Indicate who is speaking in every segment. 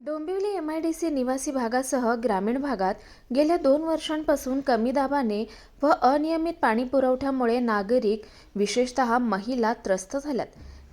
Speaker 1: Dombivli M I D C निवासी भागासह ग्रामीण भागात गेल्या दोन वर्षांपासून कमी दाबाने व अनियमित पाणी पुरवठ्यामुळे नागरिक विशेषत महिला त्रस्त झाल्यात.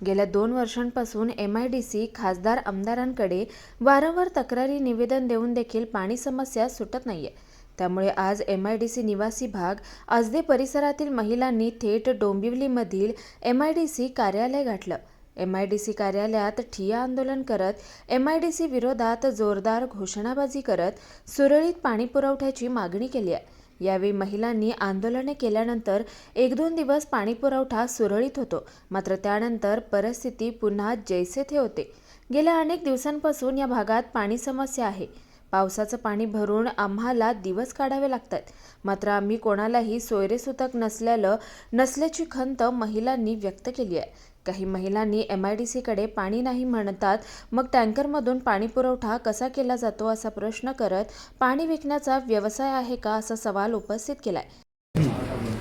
Speaker 1: गेल्या दोन वर्षांपासून एम आय डी सी खासदार आमदारांकडे वारंवार तक्रारी निवेदन देऊन देखील पाणी समस्या सुटत नाहीये. त्यामुळे आज एम आय डी सी निवासी भाग आजदे परिसरातील महिलांनी थेट डोंबिवलीमधील एम आय डी सी कार्यालय गाठलं. एम आय डी सी कार्यालयात ठिया आंदोलन करत एम आय डी सी विरोधात जोरदार घोषणाबाजी करत सुरळीत पाणी पुरवठ्याची मागणी केली आहे. यावेळी महिलांनी आंदोलने केल्यानंतर एक दोन दिवस पाणीपुरवठा सुरळीत होतो. मात्र त्यानंतर परिस्थिती पुन्हा जैसे थे होते. गेल्या अनेक दिवसांपासून या भागात पाणी समस्या आहे. पावसाचं पाणी भरून आम्हाला दिवस काढावे लागतात. मात्र आम्ही कोणालाही सोयरेसुतक नसल्यालं नसल्याची खंत महिलांनी व्यक्त केली आहे. काही महिलांनी एम आय डी सीकडे पाणी नाही म्हणतात. मग टँकरमधून पाणी पुरवठा कसा केला जातो असा प्रश्न करत पाणी विकण्याचा व्यवसाय आहे का असा सवाल उपस्थित केलाय.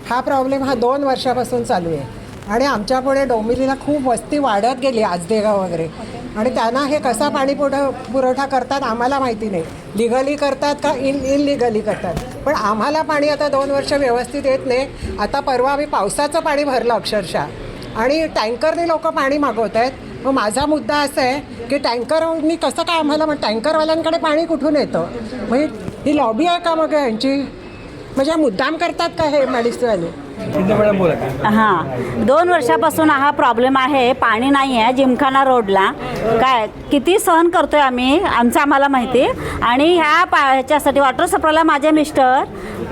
Speaker 2: हा प्रॉब्लेम हा दोन वर्षापासून चालू आहे. आणि आमच्यापुढे डोंबिवलीला खूप वस्ती वाढत गेली आजदेगाव वगैरे. आणि त्यांना हे कसा पाणी पुरव पुरवठा करतात आम्हाला माहिती नाही. लिगली करतात का इन इनलिगली करतात? पण आम्हाला पाणी आता दोन वर्ष व्यवस्थित येत नाही. आता परवा आम्ही पावसाचं पाणी भरलं अक्षरशः. आणि टँकरने लोक पाणी मागवत आहेत मग माझा मुद्दा असा आहे की टँकरनी कसं काय आम्हाला मग टँकरवाल्यांकडे पाणी कुठून येतं? मग ही- लॉबी आहे का मग यांची? म्हणजे मुद्दाम करतात का हे
Speaker 3: मॅडिसवाले
Speaker 4: हां. दोन वर्षापासून हा प्रॉब्लेम आहे. पाणी नाही आहे जिमखाना रोडला. काय किती सहन करतोय आम्ही आमचं आम्हाला माहिती. आणि ह्या पा ह्याच्यासाठी वॉटर सप्लायला माझे मिस्टर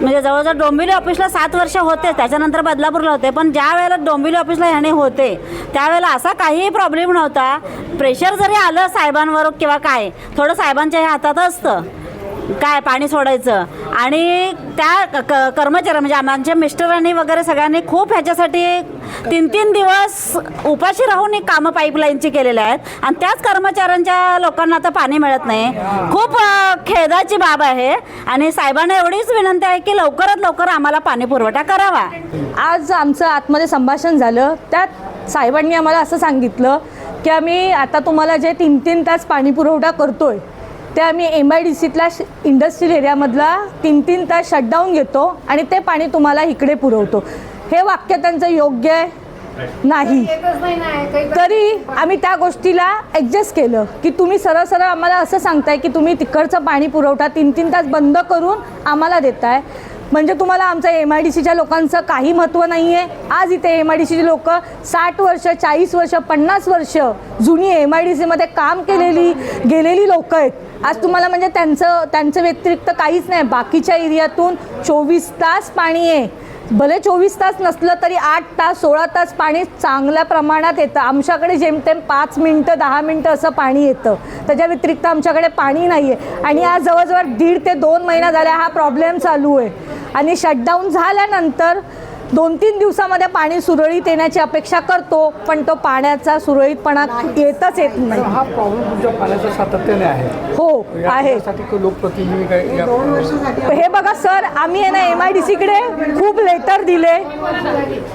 Speaker 4: म्हणजे जवळजवळ डोंबिवली ऑफिसला सात वर्ष होते. त्याच्यानंतर बदलापूरला होते. पण ज्या वेळेला डोंबिवली ऑफिसला ह्याने होते त्यावेळेला असा काहीही प्रॉब्लेम नव्हता. प्रेशर जरी आलं साहेबांवर किंवा काय थोडं साहेबांच्या ह्या हातात असतं. काय पाणी सोडायचं? आणि त्या क- कर्मचाऱ्या म्हणजे आमच्या मिस्टरांनी वगैरे सगळ्यांनी खूप ह्याच्यासाठी तीन तीन दिवस उपाशी राहून कामं पाईपलाईनची केलेली आहेत. आणि त्याच कर्मचाऱ्यांच्या लोकांना आता पाणी मिळत नाही. खूप खेदाची बाब आहे. आणि साहेबांना एवढीच विनंती आहे की लवकरात लवकर आम्हाला पाणी पुरवठा करावा.
Speaker 5: आज आमचं आतमध्ये संभाषण झालं. त्यात साहेबांनी आम्हाला असं सांगितलं की आम्ही आता तुम्हाला जे तीन तीन तास पाणी पुरवठा करतोय ते आम्ही एम आय डी सीतला इंडस्ट्रियल एरियामधला तीन तीन तास शटडाऊन घेतो आणि ते पाणी तुम्हाला इकडे पुरवतो. हे वाक्य त्यांचं योग्य आहे नाही. तरी आम्ही त्या गोष्टीला ॲडजस्ट केलं की तुम्ही सरळ सरळ आम्हाला असं सांगताय की तुम्ही तिकडचं पाणी पुरवठा तीन तीन तास बंद करून आम्हाला देताय. म्हणजे तुम्हाला आमच्या एम आय डी सीच्या लोकांचं काही महत्त्व नाही आहे आज इथे एम आय डी सीचे लोक साठ वर्ष चाळीस वर्ष पन्नास वर्ष जुनी एम आय डी सीमध्ये काम केलेली गेलेली लोक आहेत. आज तुम्हाला म्हणजे त्यांचं त्यांचं व्यतिरिक्त काहीच नाही. बाकीच्या एरियातून चोवीस तास पाणी आहे. भले चोवीस तास नसलं तरी आठ तास सोळा तास पाणी चांगल्या प्रमाणात येतं. आमच्याकडे जेमतेम पाच मिनटं दहा मिनटं असं पाणी येतं. त्याच्या व्यतिरिक्त आमच्याकडे पाणी नाही आहे आणि आज जवळजवळ दीड ते दोन महिना झाला हा प्रॉब्लेम चालू आहे. आणि शटडाऊन झाल्यानंतर दोन तीन दिवसामध्ये पाणी सुरळीत येण्याची अपेक्षा करतो पण तो पाण्याचा सुरळीतपणा येतच येत नाही.
Speaker 3: हा प्रॉब्लेम तुमच्या पाण्याचा सातत्याने आहे.
Speaker 5: हो आहे. हे बघा सर आम्ही आहे ना एम आय डी सीकडे खूप लेटर दिले.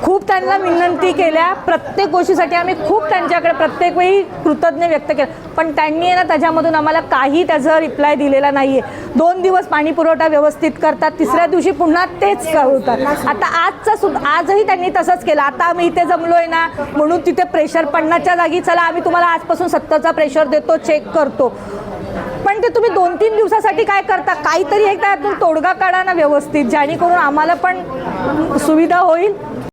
Speaker 5: खूप त्यांना विनंती केल्या. प्रत्येक गोष्टीसाठी आम्ही खूप त्यांच्याकडे प्रत्येक वेळी कृतज्ञ व्यक्त केलं. पण त्यांनी आहे ना त्याच्यामधून आम्हाला काही त्याचा रिप्लाय दिलेला नाही आहे दोन दिवस पाणी पुरवठा व्यवस्थित करतात तिसऱ्या दिवशी पुन्हा तेच करतात. आता आजचा सुद्धा आजही त्यांनी तसंच केलं. आता आम्ही इथे जमलोय ना म्हणून तिथे प्रेशर पडण्याच्या जागी चला आम्ही तुम्हाला आजपासून सत्तरचा प्रेशर देतो चेक करतो. पण ते तुम्ही दोन तीन दिवसासाठी काय करता? काहीतरी एकदा त्यातून तोडगा काढा ना व्यवस्थित जेणेकरून आम्हाला पण सुविधा होईल.